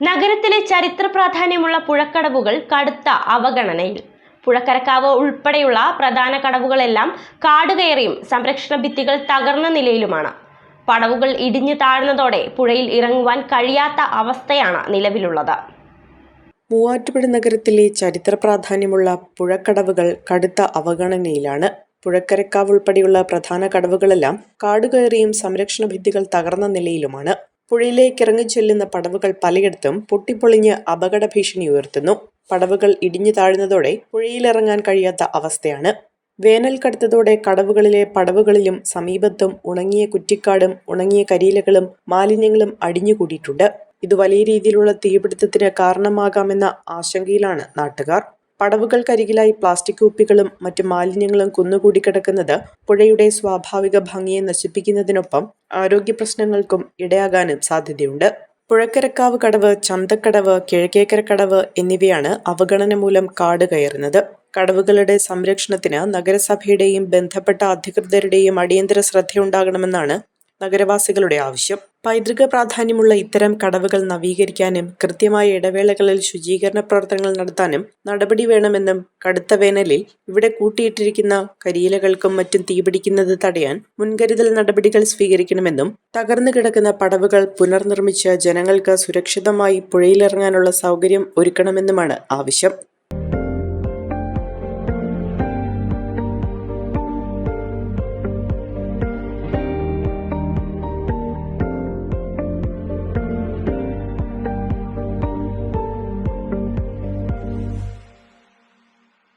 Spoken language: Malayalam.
നഗരത്തിലെ ചരിത്ര പ്രാധാന്യമുള്ള പുഴക്കടവുകൾ കടുത്ത അവഗണനയിൽ. പുഴക്കരക്കാവ് ഉൾപ്പെടെയുള്ള പ്രധാന കടവുകളെല്ലാം കാടുകയറിയും സംരക്ഷണ ഭിത്തികൾ തകർന്ന നിലയിലുമാണ്. പടവുകൾ ഇടിഞ്ഞു താഴ്ന്നതോടെ പുഴയിൽ ഇറങ്ങുവാൻ കഴിയാത്ത അവസ്ഥയാണ് നിലവിലുള്ളത്. മൂവാറ്റുപുഴ നഗരത്തിലെ ചരിത്ര പ്രാധാന്യമുള്ള പുഴക്കടവുകൾ കടുത്ത അവഗണനയിലാണ്. പുഴക്കരക്കാവ് ഉൾപ്പെടെയുള്ള പ്രധാന കടവുകളെല്ലാം കാടുകയറിയും സംരക്ഷണ ഭിത്തികൾ തകർന്ന നിലയിലുമാണ്. പുഴയിലേക്ക് ഇറങ്ങിച്ചെല്ലുന്ന പടവുകൾ പലയിടത്തും പൊട്ടിപ്പൊളിഞ്ഞ് അപകട ഭീഷണി ഉയർത്തുന്നു. പടവുകൾ ഇടിഞ്ഞു താഴ്ന്നതോടെ പുഴയിലിറങ്ങാൻ കഴിയാത്ത അവസ്ഥയാണ്. വേനൽ കടുത്തതോടെ കടവുകളിലെ പടവുകളിലും സമീപത്തും ഉണങ്ങിയ കുറ്റിക്കാടും ഉണങ്ങിയ കരിയിലകളും മാലിന്യങ്ങളും അടിഞ്ഞുകൂടിയിട്ടുണ്ട്. ഇത് വലിയ രീതിയിലുള്ള തീപിടുത്തത്തിന് കാരണമാകാമെന്ന ആശങ്കയിലാണ് നാട്ടുകാർ. പടവുകൾക്കരികിലായി പ്ലാസ്റ്റിക് കുപ്പികളും മറ്റു മാലിന്യങ്ങളും കുന്നുകൂടി കിടക്കുന്നത് പുഴയുടെ സ്വാഭാവിക ഭംഗിയെ നശിപ്പിക്കുന്നതിനൊപ്പം ആരോഗ്യ പ്രശ്നങ്ങൾക്കും ഇടയാകാനും സാധ്യതയുണ്ട്. പുഴക്കരക്കാവ് കടവ് ചന്തക്കടവ് കിഴക്കേക്കര കടവ് എന്നിവയാണ് അവഗണന മൂലം കാട് കയറുന്നത്. കടവുകളുടെ സംരക്ഷണത്തിന് നഗരസഭയുടെയും ബന്ധപ്പെട്ട അധികൃതരുടെയും അടിയന്തര ശ്രദ്ധയുണ്ടാകണമെന്നാണ് നഗരവാസികളുടെ ആവശ്യം. പൈതൃക പ്രാധാന്യമുള്ള ഇത്തരം കടവുകൾ നവീകരിക്കാനും കൃത്യമായ ഇടവേളകളിൽ ശുചീകരണ പ്രവർത്തനങ്ങൾ നടത്താനും നടപടി വേണമെന്നും കടുത്ത വേനലിൽ ഇവിടെ കൂട്ടിയിട്ടിരിക്കുന്ന കരിയിലകൾക്കും മറ്റും തീപിടിക്കുന്നത് തടയാൻ മുൻകരുതൽ നടപടികൾ സ്വീകരിക്കണമെന്നും തകർന്നു കിടക്കുന്ന പടവുകൾ പുനർനിർമ്മിച്ച് ജനങ്ങൾക്ക് സുരക്ഷിതമായി പുഴയിലിറങ്ങാനുള്ള സൗകര്യം ഒരുക്കണമെന്നുമാണ് ആവശ്യം.